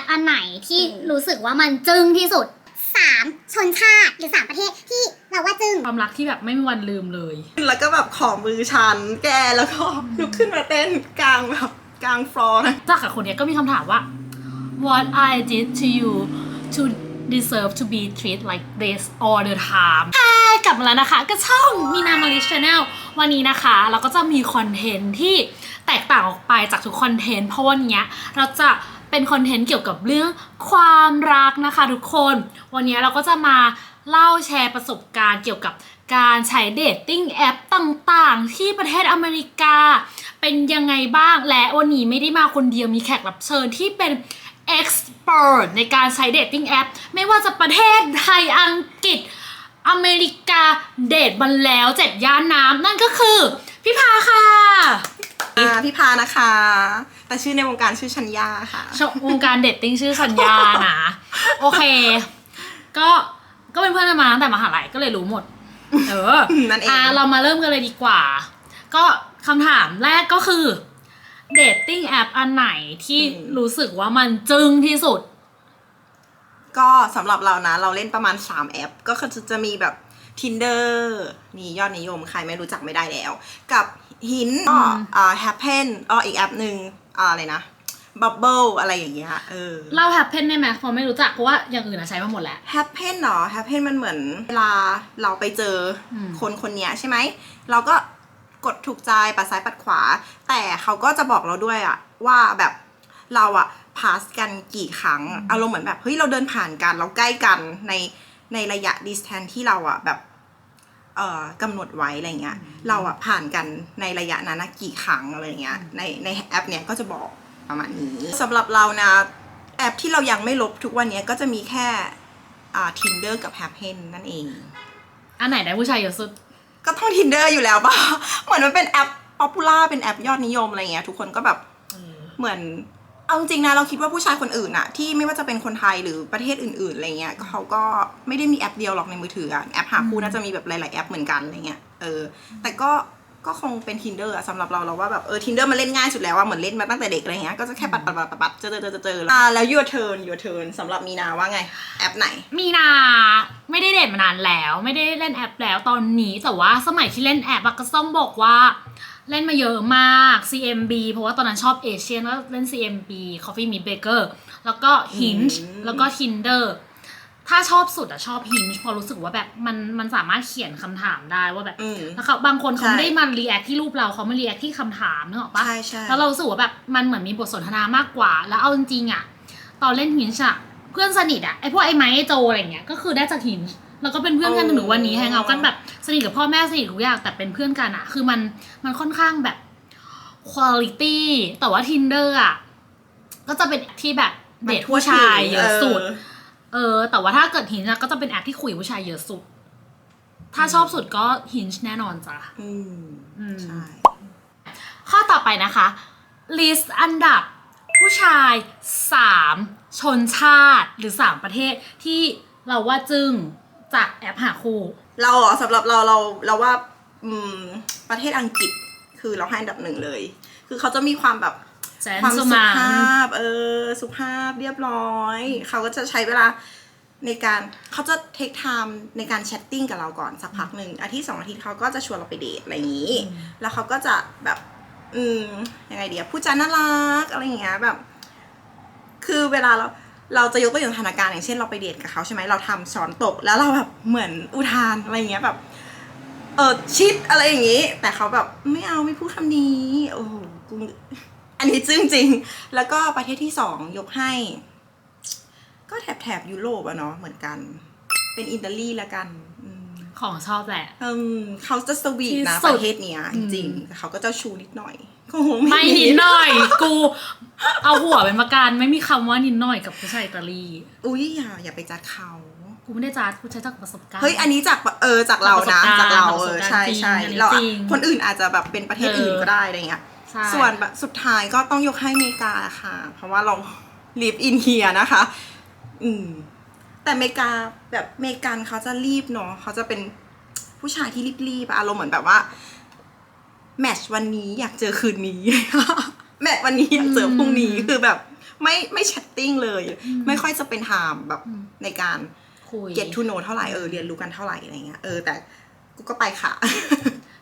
ปอันไหนที่รู้สึกว่ามันจึ้งที่สุด 3. ชนชาติหรือ3ประเทศที่เราว่าจึ้งความรักที่แบบไม่มีวันลืมเลย แล้วก็แบบขอมือฉันแกแล้วก็ลุกขึ้นมาเต้นกลางแบบกลางฟลอร์จากกับคนเนี้ยก็มีคำถามว่า what I did to you to deserve to be treated like this all the time ใช่กลับมาแล้วนะคะก็ช่องมีนามาริชแนลวันนี้นะคะ เราก็จะมีคอนเทนต์ที่แตกต่างออกไปจากทุกคอนเทนต์เพราะวันเนี้ยเราจะ เป็นคอนเทนต์เกี่ยวกับเรื่องความรักนะคะทุกคน วันนี้เราก็จะมาเล่าแชร์ประสบการณ์เกี่ยวกับการใช้เดทติ้งแอปต่างๆ ที่ประเทศอเมริกา เป็นยังไงบ้างและวันนี้ไม่ได้มาคนเดียวมีแขกรับเชิญที่เป็น expert ในการใช้เดทติ้งแอปไม่ว่าจะประเทศไทยอังกฤษ อเมริกาเดทบันแล้วเจ็ดย่านน้ำนั่นก็คือ พี่พาค่ะ อ่าพี่พานะคะ แต่ชื่อในวงการชื่อชัญญาค่ะชวงการเดทติ้งชื่อสัญญานะ โอเค ก็ก็เป็นเพื่อนกันมาตั้งแต่มหาลัยก็เลยรู้หมด เออนั่นเองอะเรามาเริ่มกันเลยดีกว่า ก็คำถามแรกก็คือเดทติ้งแอปอันไหนที่รู้สึกว่ามันจึ้งที่สุด ก็สำหรับเรานะ เราเล่นประมาณ 3 แอป ก็คือจะมีแบบ Tinder นี่ยอดนิยมใครไม่รู้จักไม่ได้แล้ว กับหินก็อ่า Happen อ๋ออีกแอปหนึ่ง อ่าอะไรนะ Bubble อะไรอย่างเงี้ยเออเล่าแฮปเพนได้ไหมเพราะไม่รู้จักเพราะว่าอย่างอื่นอะใช้มาหมดแล้ว Happen เหรอ Happen มันเหมือนเวลาเราไปเจออม คนคนเนี้ยใช่ไหม เราก็กดถูกใจปัดซ้ายปัดขวา แต่เขาก็จะบอกเราด้วยอะว่าแบบเราอะพาสกันกี่ครั้งอารมณ์เหมือนแบบเฮ้ยเราเดินผ่านกันเราใกล้กันในในระยะ distance ที่เราอะแบบเอ่อ กำหนดไว้อะไรเงี้ย เราอะผ่านกันในระยะนั้นนะกี่ครั้งอะไรเงี้ย ในในแอปเนี้ยก็จะบอกประมาณนี้สำหรับเรานะแอปที่เรายังไม่ลบทุกวันเนี้ยก็จะมีแค่อ่า Tinder กับ Happen นั่นเอง อันไหนได้ผู้ชายเยอะสุด ก็ต้อง Tinder อยู่แล้วป่ะ เหมือนมันเป็นแอปป๊อปปูล่าเป็นแอปยอดนิยมอะไรเงี้ยทุกคนก็แบบเหมือน เอาจริงๆนะเราคิดว่าผู้ชายคนอื่นอะที่ไม่ว่าจะเป็นคนไทยหรือประเทศอื่นๆอะไรเงี้ยเขาก็ไม่ได้มีแอปเดียวหรอกในมือถืออะแอปหาคู่น่าจะมีแบบหลายๆแอปเหมือนกันอะไรเงี้ยเออแต่ก็ก็คงเป็น tinder อะสำหรับเราเราว่าแบบเออ tinder มันเล่นง่ายสุดแล้วอะเหมือนเล่นมาตั้งแต่เด็กอะไรเงี้ยก็จะแค่ปัดปัดปัดปัดปัดเจอเจอเจอเจอเจออ่าแล้ว your turn your turn สำหรับมีนาว่าไงแอปไหน มีนาไม่ได้เดทมานานแล้ว ไม่ได้เล่นแอปแล้วตอนนี้แต่ว่าสมัยที่เล่นแอปอะก็ต้องบอกว่า เล่นมาเยอะมาก CMB เพราะว่าตอนนั้นชอบเอเชียนก็เล่น CMB Coffee Meet Baker แล้วก็ Hinge อืมแล้วก็ Tinder ถ้าชอบสุดอะชอบ Hinge เพราะรู้สึกว่าแบบมันมันสามารถเขียนคำถามได้ว่าแบบอืม แล้วเขาบางคนเขาใช่ไม่ได้มารีแอคที่รูปเราเขามารีแอคที่คำถามนึกออกปะ ใช่ใช่แล้วเรารู้สึกว่าแบบมันเหมือนมีบทสนทนามากกว่า แล้วเอาจริงๆอะตอนเล่นหินช์อะเพื่อนสนิทอะไอพวกไอไม้ไอโจอะไรเงี้ยก็คือได้จากหินช์ แล้วก็เป็นเพื่อนกันจนถึงวันนี้แฮงเอาท์กันแบบสนิทกับพ่อแม่สนิททุกอย่างแต่เป็นเพื่อนกันอะคือมันมันค่อนข้างแบบคุณ i t y แต่ว่า tinder อะก็จะเป็นที่แบบเดทผู้ชายเยอะสุด เออ แต่ว่าถ้าเกิดหินช์อะก็จะเป็นแอปที่คุยกับผู้ชายเยอะสุด ถ้าชอบสุดก็หินช์แน่นอนจ้ะอืมอืมใช่ข้อต่อไปนะคะ list อันดับผู้ชาย 3 ชนชาติหรือ 3 ประเทศที่เราว่าจึง จากแอปหาคู่เราเหรอสำหรับเราเราเราว่าอืมประเทศอังกฤษคือเราให้อันดับหนึ่งเลย คือเขาจะมีความแบบแสนความสสุมานภาพเออสุภาพเรียบร้อย เขาก็จะใช้เวลาในการเขาจะเทคไทม์ในการแชทติ้งกับเราก่อนสักพักหนึ่งอาทิตย์สองอาทิตย์เขาก็จะชวนเราไปเดทอะไรอย่างนี้ แล้วเขาก็จะแบบ อืมยังไงเดียพูดจาน่ารักอะไรอย่างเงี้ยแบบ คือเวลาเรา เราจะยกตัวอย่างสถานการณ์อย่างเช่นเราไปเดทกับเขาใช่ไหมเราทำช้อนตกแล้วเราแบบเหมือนอุทานอะไรอย่างเงี้ยแบบเออชิดอะไรอย่างงี้ แต่เขาแบบไม่เอาไม่พูดคำนี้โอ้โหกูอันนี้จริงจริงๆแล้วก็ประเทศที่สองยกให้ ก็แถบแถบยุโรปอะเนาะเหมือนกัน เป็นอิตาลีละกันอืมของชอบแหละ อืมเขาจะสวีทที่นะสุปดระเทศเนี้ยจริงอืมๆแต่เขาก็เจ้าชูนิดหน่อย โอ้โหไม่นิดหน่อย กู เอาหัวเป็นประกันไม่มีคำว่านิดหน่อยกับผู้ชายอิตาลี อุ้ยอย่าอย่าไปจัดเขา กูไม่ได้จ้ากูใช้จากประสบการณ์ เฮ้ย อันนี้จากเออจากเรานะจากจากประสบการณ์เราเออจากประสบการณ์ใช่ใช่จริงอันนี้เราอะจริง คนอื่นอาจจะแบบเป็นประเทศเอออื่อื่นก็ได้อะไรเงี้ย ใช่ส่วนแบบสุดท้ายก็ต้องยกให้อเมริกาค่ะ เพราะว่าเรา live in here นะคะ อืม แต่อเมริกาแบบอเมริกันเขาจะรีบเนาะเขาจะเป็นผู้ชายที่รีบๆอะอารมณ์เหมือนแบบว่า แมทช์วันนี้อยากเจอคืนนี้ แมทช์วันนี้อยากเจอพรุ่งนี้คือแบบ ไม่ไม่แชทติ้งเลย ไม่ค่อยจะเป็นไทม์แบบอืมในการคุย get to know เท่าไหร่เออเรียนรู้กันเท่าไหร่อะไรเงี้ยเออแต่กูก็ไปค่ะ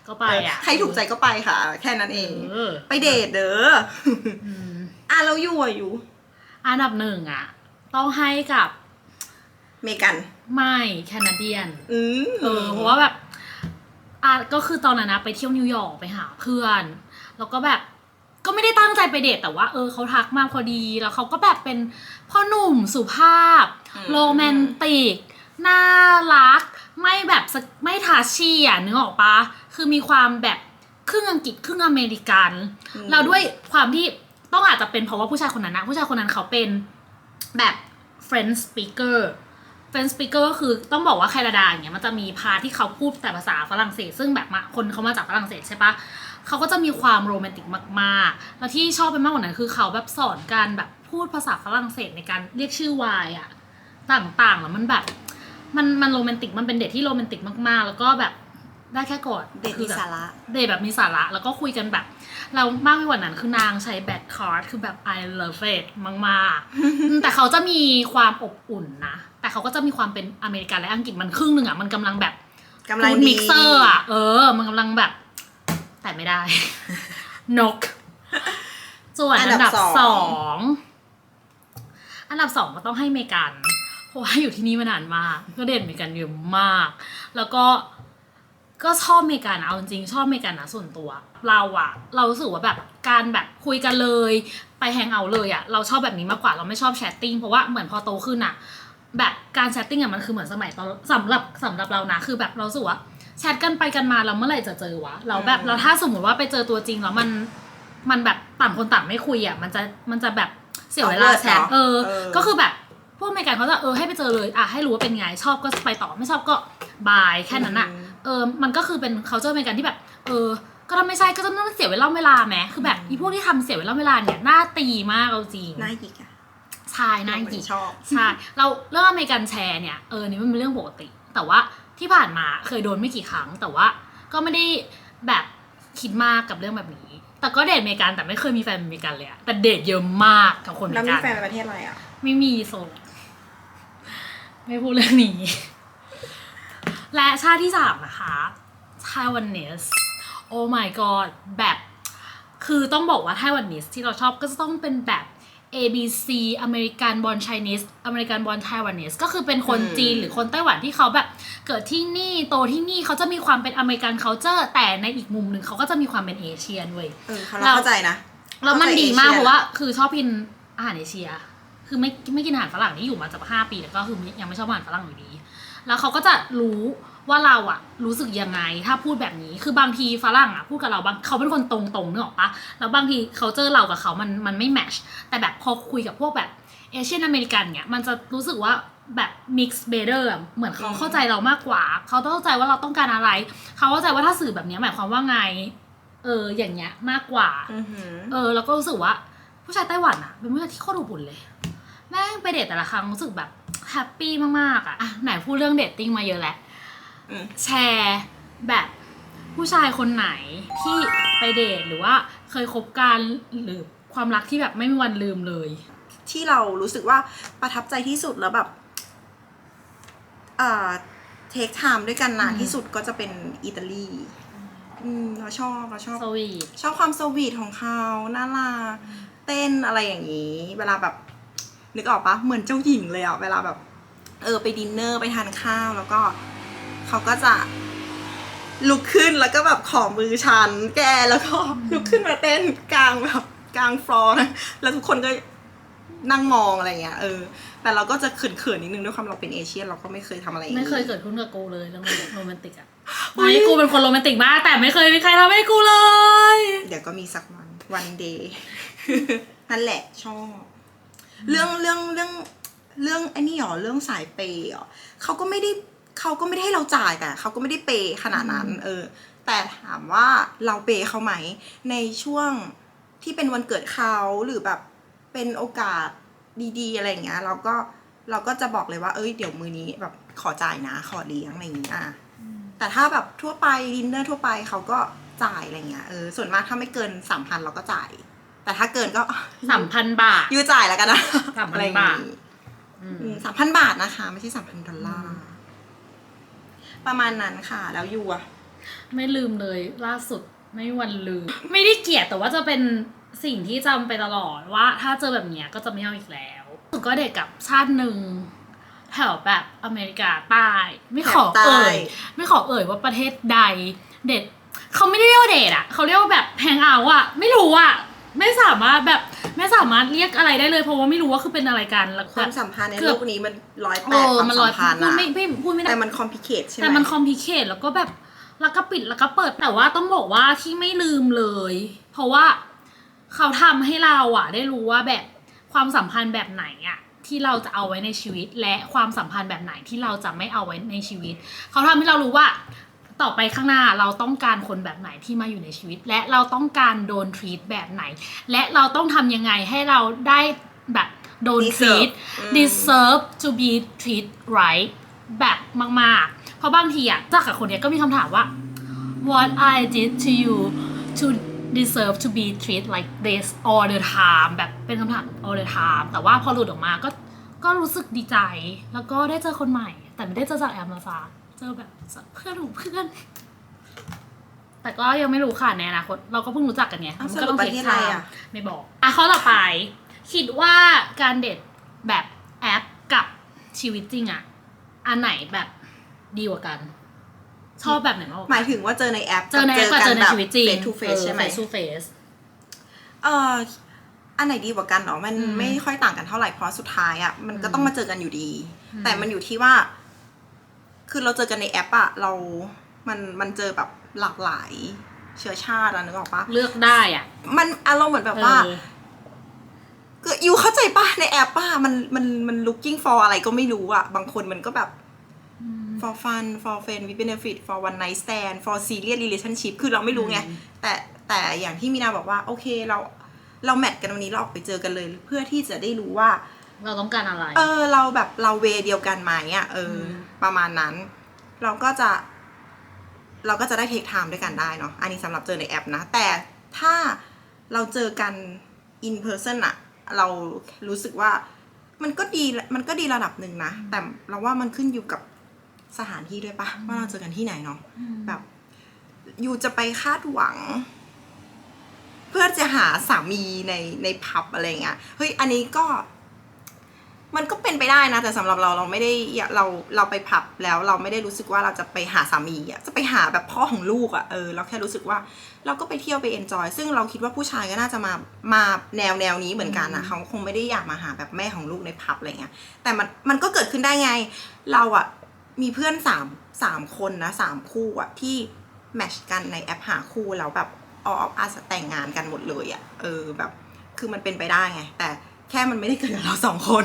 ก็ไปอะใครถูกใจก็ไปค่ะ แค่นั้นเองเออไปเดทเด้ออืมอะเราอยู่อะอยู่อันดับหนึ่งอะ ต้องให้กับเมกัน ไม่แคนาเดียนอืมเออเพราะว่าแบบ อะก็คือตอนนั้นนะไปเที่ยวนิวยอร์กไปหาเพื่อน แล้วก็แบบก็ไม่ได้ตั้งใจไปเดทแต่ว่าเออเขาทักมาพอดี แล้วเขาก็แบบเป็นพ่อหนุ่มสุภาพโรแมนติก น่ารัก ไม่แบบสไม่ทาชี่อะนึกออกปะคือมีความแบบครึ่งอังกฤษครึ่งอเมริกัน อืม เราด้วยความที่ต้องอาจจะเป็นเพราะว่าผู้ชายคนนั้นนะผู้ชายคนนั้นเขาเป็นแบบ French speaker French speaker ก็คือต้องบอกว่าแคนาดาอย่างเงี้ยมันจะมีพาร์ทที่เขาพูดแต่ภาษาฝรั่งเศส ซึ่งแบบมาคนเขามาจากฝรั่งเศสใช่ปะเขาก็จะมีความโรแมนติกมากๆ แล้วที่ชอบไปมากกว่านั้นคือเขาแบบสอนการแบบพูดภาษาฝรั่งเศสในการเรียกชื่อวายอะต่างๆ แล้วมันแบบ มันมันโรแมนติกมันเป็นเดทที่โรแมนติกมากๆ แล้วก็แบบได้แค่กอดเดทมีอแบบสาระเดทแบบมีสาระแล้วก็คุยกันแบบ เรามากไปกว่านั้นคือนางใช้แบทคาร์ดคือแบบ I love it มากๆ แต่เขาจะมีความอบอุ่นนะ แต่เขาก็จะมีความเป็นอเมริกันและอังกฤษมันครึ่งหนึ่งอะมันกำลังแบบกำลังฟูดดีมิกเซอร์อะเออ มันกำลังแบบ แต่ไม่ได้ นก ส่วนอันดับสองอันดับสองก็ต้องให้เมกันเพราะว่าอยู่ที่นี่มานานมากก็เด่นเมกันเยอะมาก แล้วก็ก็ชอบเมกันอะเอาจริงๆชอบเมกันนะส่วนตัว เราอะเรารู้สึกว่าแบบการแบบคุยกันเลย ไปแฮงเอาท์เลยอะเราชอบแบบนี้มากกว่าเราไม่ชอบแชทติ้งเพราะว่าเหมือนพอโตขึ้นอะ แบบการแชทติ้งอะมันคือเหมือนสมัยตอนสำหรับสำหรับเรานะคือแบบเรารู้สึกว่าแชทกันไปกันมาเราเมื่อไหร่จะเจอวะเราแบบเราถ้าสมมติว่าไปเจอตัวจริงแล้วมันมันแบบต่างคนต่างไม่คุยอะมันจะมันจะแบบเสียเวลา Awkward แชทเออเออ ก็คือแบบพวกอเมริกันเขาจะเออให้ไปเจอเลยอะให้รู้ว่าเป็นไงชอบก็ไปต่อไม่ชอบก็บายแค่นั้นอะเออมันก็คือเป็นเขาเจอเป็นกันที่แบบ เออ ก็ถ้าไม่ใช่ก็จะต้องเสียเวลาเวลาแหมคือแบบอีพวกที่ทำเสียเวลาเวลาเนี่ยหน้าตีมากเอาจริงน่าหยิกอะ ใช่หน้าหยิกชอบใช่เราเรื่องอเมริกันแชร์เนี่ยเออนี่มันเป็นเรื่องปกติ แต่ว่าที่ผ่านมาเคยโดนไม่กี่ครั้ง แต่ว่าก็ไม่ได้แบบคิดมากกับเรื่องแบบนี้ แต่ก็เดทอเมริกันแต่ไม่เคยมีแฟนอเมริกันเลยอะแต่เดทเยอะมากกับคนอเมแล้วริมีกันแฟนในประเทศอะไรอะไม่มีโซนไม่พูดเรื่องนี้ และชาติที่สามนะคะไต้หวันเนสโอ้ my god แบบ คือต้องบอกว่าไต้หวันเนสที่เราชอบก็จะต้องเป็นแบบ ABC อเมริกันบอลไชนีสอเมริกันบอลไต้หวันเนสก็คือเป็นคนอืมจีนหรือคนไต้หวันที่เขาแบบ เกิดที่นี่โตที่นี่เขาจะมีความเป็นอเมริกัน culture แต่ในอีกมุมหนึ่งเขาก็จะมีความเป็นเอเชียนเว้ยเออเขาเราเข้าใจนะแล้วมันดีมากเข้าใจเพราะว่า คือชอบกินอาหารเอเชีย คือไม่ไม่กินอาหารฝรั่งนี่อยู่มาจะห้าปีแล้วก็คือยังไม่ชอบอาหารฝรั่งอยู่ดี แล้วเขาก็จะรู้ ว่าเราอะรู้สึกยังไง ถ้าพูดแบบนี้คือบางทีฝรั่งอะพูดกับเราบางเขาเป็นคนตรงๆนึกออกปะแล้วบางทีเขาเจอเรากับเขามันมันไม่แมชแต่แบบพอคุยกับพวกแบบเอเชียนอเมริกันเนี่ยมันจะรู้สึกว่าแบบ mix better อะเหมือนเขาเข้าใจเรามากกว่า เขาต้องเข้าใจว่าเราต้องการอะไร เขาเข้าใจว่าถ้าสื่อแบบเนี้ยหมายความว่าไง เอออย่างเงี้ยมากกว่าอือหือเออ แล้วก็รู้สึกว่า ผู้ชายไต้หวันอะเป็นผู้ชายที่โคตรอบอุ่นเลย แม่งไปเดทแต่ละครั้งรู้สึกแบบแฮปปี้มากๆอะอะไหนพูดเรื่องเดทติ้งมาเยอะแล้วอืม แชร์แบบผู้ชายคนไหนที่ไปเดทหรือว่าเคยคบกันหรือความรักที่แบบไม่มีวันลืมเลย ที่เรารู้สึกว่าประทับใจที่สุดแล้วแบบเอ่อเทคไทม์ด้วยกันนานอืมที่สุดก็จะเป็นอิตาลีอืมเราชอบเราชอบสวีทชอบความสวีทของเขาน่ารักเต้นอะไรอย่างนี้ เวลาแบบนึกออกปะเหมือนเจ้าหญิงเลยอะเวลาแบบ เออไปดินเนอร์ไปทานข้าวแล้วก็ เขาก็จะลุกขึ้นแล้วก็แบบขอมือฉัน แกแล้วก็ลุกขึ้นมาเต้นกลางแบบกลางฟลอร์นะแล้วทุกคนก็นั่งมองอะไรเงี้ยเออ แต่เราก็จะเขินๆนิดนึงด้วยความเราเป็นเอเชียนเราก็ไม่เคยทำอะไรอย่างไม่นี้เคยเกิดขึ้นกับกูเลยเรื่องโรแมนติกอะเฮ้ยไม่กูเป็นคนโรแมนติกมากแต่ไม่เคยมีใครทำให้กูเลย เดี๋ยวก็มีสักวันวันเดย์นั่นแหละชอบเรื่องเรื่องเรื่องเรื่องไอ้นี่หรอเรื่องสายเปย์หรอเขาก็ไม่ได้ เขาก็ไม่ได้ให้เราจ่ายแต่เขาก็ไม่ได้เปย์ขนาดนั้น เออ แต่ถามว่าเราเปย์เขาไหม ในช่วงที่เป็นวันเกิดเขาหรือแบบเป็นโอกาสดีๆ อะไรอย่างเงี้ย เราก็เราก็จะบอกเลยว่า เอ้ยเดี๋ยวมือนี้แบบขอจ่ายนะ ขอเลี้ยงอะไรอย่างงี้อะแต่ถ้าแบบทั่วไปดินเนอร์ทั่วไปเขาก็จ่ายอะไรเงี้ยเออส่วนมากถ้าไม่เกินสามพันเราก็จ่าย แต่ถ้าเกินก็สามพันบาทยูจ่ายแล้วกันนะ3,000อะไรอย่งงี้บาทอืมสามพันบาทนะคะ ไม่ใช่สามพันดอลลาร์ ประมาณนั้นค่ะ แล้วยูอะไม่ลืมเลยล่าสุดไม่มีวันลืม ไม่ได้เกลียดแต่ว่าจะเป็นสิ่งที่จำไปตลอดว่าถ้าเจอแบบเนี้ยก็จะไม่เอาอีกแล้วสุดก็เด็กกับชาติหนึ่งแถวแบบอเมริกาใต้ไม่ขอแถบใต้เอ่ยไม่ขอเอ่ยว่าประเทศใดเด็ดเขาไม่ได้เรียกว่าเดทอะเขาเรียกว่าแบบแฮงเอาท์อะไม่รู้อะไม่สามารถแบบ ไม่สามารถเรียกอะไรได้เลยเพราะว่าไม่รู้ว่าคือเป็นอะไรกันแล้วความแบบสัมพันธ์ในเกืโลอบกนี้มันร้อยแปเอดอความมันสัร้อยมพันธ์พูดอะไม่ไม่พูดไม่ได้ แต่มันคอมพิเคทใช่ไหมแต่มันคอมพลิเคทแล้วก็แบบแล้วก็ปิดแล้วก็เปิดแต่ว่าต้องบอกว่าที่ไม่ลืมเลย เพราะว่าเขาทำให้เราอะได้รู้ว่าแบบความสัมพันธ์แบบไหนอะที่เราจะเอาไว้ในชีวิต และความสัมพันธ์แบบไหนที่เราจะไม่เอาไว้ในชีวิต เขาทำให้เรารู้ว่า ต่อไปข้างหน้าเราต้องการคนแบบไหนที่มาอยู่ในชีวิต และเราต้องการโดนทรีตแบบไหน และเราต้องทำยังไงให้เราได้แบบโดนทรีตอืม deserve to be treat right แบบมากๆ เพราะบางทีอะจากกับคนเนี้ยก็มีคำถามว่า what I did to you to deserve to be treat like this all the time แบบเป็นคำถาม all the time แต่ว่าพอหลุดออกมาก็ก็รู้สึกดีใจ แล้วก็ได้เจอคนใหม่ แต่ไม่ได้เจอจากแอมนะจ๊ะเจ อแบบเพื่อนของเพื่อน แต่ก็ยังไม่รู้ค่ะในอนาคตเราก็เพิ่งรู้จักกันไงอ้าวมันก็ต้องสรุปประเทศอะไรอะไม่บอก อะข้อต่อไป คิดว่าการเดทแบบแอปกับชีวิตจริงอะอันไหนแบบดีกว่ากัน ชอบแบบไหนมากกว่าหกันมายถึงว่าเจอในแอปเจอในแอปกับเจอในชีวิตจริงเฟสทูเฟสใช่ไหม เฟสทูเฟส เอออันไหนดีกว่ากันเนาะมันอืมไม่ค่อยต่างกันเท่าไหร่เพราะสุดท้ายอะ่ะมันก็อืมต้องมาเจอกันอยู่ดี อืม แต่มันอยู่ที่ว่า คือเราเจอกันในแอปอะเรา มัน มันเจอแบบหลากหลายเชื้อชาติอะนึกออกปะเลือกได้อะ มันอารมณ์เหมือนแบบว่าเออก็อยู่เข้าใจป่ะในแอปป่ะมัน มัน มัน looking for อะไรก็ไม่รู้อะบางคนมันก็แบบ for fun for friend with benefit for one night stand for serious relationship คือเราไม่รู้ไงอืมแต่ แต่อย่างที่มีนาบอกว่า โอเคเรา เราแมทกันวันนี้เราออกไปเจอกันเลย เพื่อที่จะได้รู้ว่า เราต้องการอะไร เออ เราแบบเราเวเดียวกันไหมอะเอออมประมาณนั้น เราก็จะ เราก็จะได้เทคไทม์ด้วยกันได้เนาะอันนี้สำหรับเจอในแอปนะ แต่ถ้าเราเจอกัน in person อะเรารู้สึกว่ามันก็ดีมันก็ดีระดับหนึ่งนะ แต่เราว่ามันขึ้นอยู่กับสถานที่ด้วยปะว่าเราเจอกันที่ไหนเนาะแบบอยู่จะไปคาดหวัง เพื่อจะหาสามีในในพับอะไรเงี้ยเฮ้ยอันนี้ก็ มันก็เป็นไปได้นะ แต่สำหรับเราเราไม่ได้เราเราไปผับแล้วเราไม่ได้รู้สึกว่าเราจะไปหาสามีอะจะไปหาแบบพ่อของลูกอะเออเราแค่รู้สึกว่าเราก็ไปเที่ยวไปเอนจอยซึ่งเราคิดว่าผู้ชายก็น่าจะมามาแนวแนวนี้เหมือนกันอะอืมเขาคงไม่ได้อยากมาหาแบบแม่ของลูกในพับอะไรเงี้ยแต่มันมันก็เกิดขึ้นได้ไง เราอะมีเพื่อนสามสามคนนะสามคู่อะที่แมทชกันในแอปหาคู่แล้วแบบออฟอาสแต่งงานกันหมดเลยอะเออแบบคือมันเป็นไปได้ไงแต่ แค่มันไม่ได้เกิดกับเราสองคน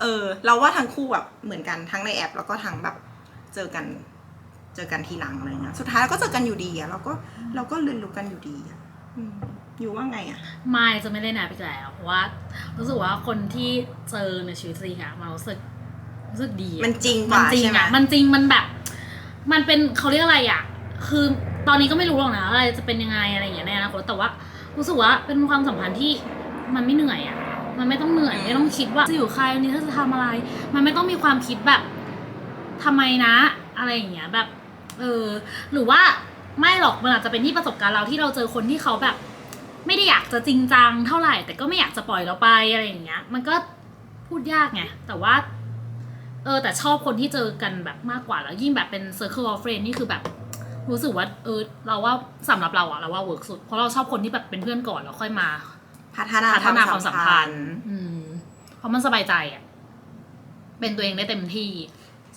เออ เราว่าทั้งคู่แบบเหมือนกันทั้งในแอป แล้วก็ทั้งแบบเจอกัน เจอกันทีหลังอะไรเงี้ยสุดท้ายเราก็เจอกันอยู่ดีอะเราก็เราก็เรียนรู้กันอยู่ดีอะอืมอยู่ว่าไงอะไม่จะไม่เล่นแอปอีกแล้วเพราะว่ารู้สึกว่าคนที่เจอในชีวิตจริงอะมันรู้สึกรู้สึกดีอะมันจริงกมันว่าจริงใช่ไหมอะมันจริงมันแบบ มันเป็นเขาเรียกอะไรอะคือตอนนี้ก็ไม่รู้หรอกนะอะไรจะเป็นยังไงอะไรอย่างเงี้ยในอนาคตแต่ว่ารู้สึกว่าเป็นความสัมพันธ์ที่ มันไม่เหนื่อยอะมันไม่ต้องเหนื่อยไม่ต้องคิดว่าจะอยู่ใครวันนี้ถ้าจะทำอะไร มันไม่ต้องมีความคิดแบบทำไมนะ อะไรอย่างเงี้ยแบบ เออ หรือว่าไม่หรอกมันอาจจะเป็นที่ประสบการณ์เราที่เราเจอคนที่เขาแบบ ไม่ได้อยากจะจริงจังเท่าไหร่ แต่ก็ไม่อยากจะปล่อยเราไปอะไรอย่างเงี้ย มันก็พูดยากไงแต่ว่า เออ แต่ชอบคนที่เจอกันแบบมากกว่าแล้วยิ่งแบบเป็น circle of friend นี่คือแบบ รู้สึกว่าเออเราว่าสำหรับเราอะเราว่าเวิร์กสุดเพราะเราชอบคนที่แบบเป็นเพื่อนก่อนแล้วค่อยมา พัฒนาพัฒนาความสัมพันธ์อืมเพราะมันสบายใจอะเป็นตัวเองได้เต็มที่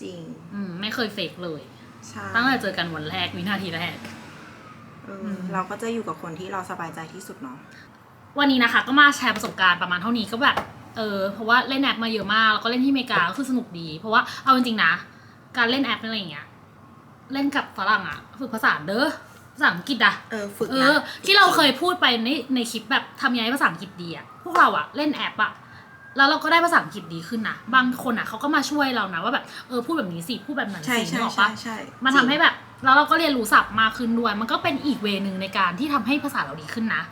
จริง อืม ไม่เคยเฟกเลยใช่ตั้งแต่เจอกันวันแรกวินาทีแรกเออเราก็จะอยู่กับคนที่เราสบายใจที่สุดเนาะวันนี้นะคะ ก็มาแชร์ประสบการณ์ประมาณเท่านี้ก็แบบเออเพราะว่าเล่นแอปมาเยอะมากแล้วก็เล่นที่อเมริกาก็คือสนุกดี เพราะว่าเอาจริงๆนะ การเล่นแอปอะไรอย่างเงี้ยเล่นกับฝรั่งอะฝึกภาษาเด้อภา ษาอังกฤษอะเออฝึกเอนะอที่เราเคยพูดไปในในคลิปแบบทำยังไงให้ภาษาอังกฤษดีอะพวกเราอะเล่นแอปอะแล้วเราก็ได้ภาษาอังกฤษดีขึ้นนะบางคนอะเขาก็มาช่วยเรานะว่าแบบเออพูดแบบนี้สิพูดแบบนั้นใช่สินึใช่กออกใช่ปะใช่มันทำให้แบบแล้วเราก็เรียนรู้ศัพท์มากขึ้นด้วย มันก็เป็นอีกเวนึงในการที่ทำให้ภาษาเราดีขึ้นนะ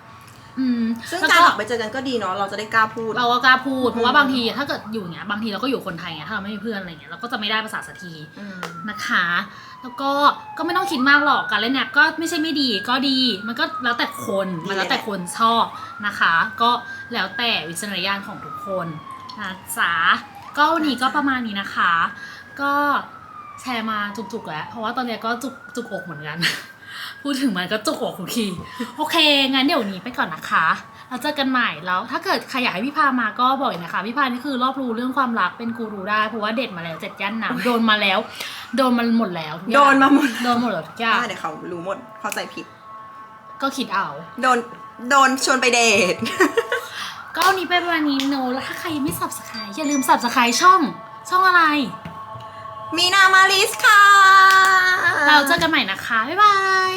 อืมซึ่งแล้วการออกไปเจอกันก็ดีเนาะเราจะได้กล้าพูด เราก็กล้าพูด เพราะว่าอืมบางทีถ้าเกิดอยู่อย่างเงี้ยบางทีเราก็อยู่คนไทยไงถ้าเราไม่มีเพื่อนอะไรเงี้ยเราก็จะไม่ได้ภาษาสักทีอืมนะคะ แล้วก็ก็ไม่ต้องคิดมากหรอกการเล่นแอปก็ไม่ใช่ไม่ดีก็ดี มันก็แล้วแต่คนมันแล้วแต่คนชอบนะคะ ก็แล้วแต่วิจารณญาณของทุกคนนะจ๊ะก็วันนี้ก็ประมาณนี้นะคะ ก็แชร์มาจุกๆแล้วเพราะว่าตอนเนี้ยก็จุกจุกอกเหมือนกัน พูดถึงมันก็จุกอกทุกทีโอเค งั้นเดี๋ยวนี้ไปก่อนนะคะ เราเจอกันใหม่แล้ว ถ้าเกิดใครอยากให้พี่พามาก็บอกเลยนะคะ พี่พานี่คือรอบรู้เรื่องความรักเป็นกูรูได้ เพราะว่าเด็ดมาแล้วเจ็ดย่านน้ำโดนมาแล้ว โดนมันหมดแล้วทุกอย่งโดนมาหมดโดนหมดแล้วทุกอย่างอ่าเดี๋ยวเขารู้หมดเข้าใจผิด ก็คิดเอา โดนโดนชวนไปเดท ก็วันนี้เป็นวันนี้โนแล้วถ้าใครยังไม่ subscribe อย่าลืม subscribe ช่อง ช่องอะไร มีนามาลิสค่ะ เราเจอกันใหม่นะคะ บ๊ายบาย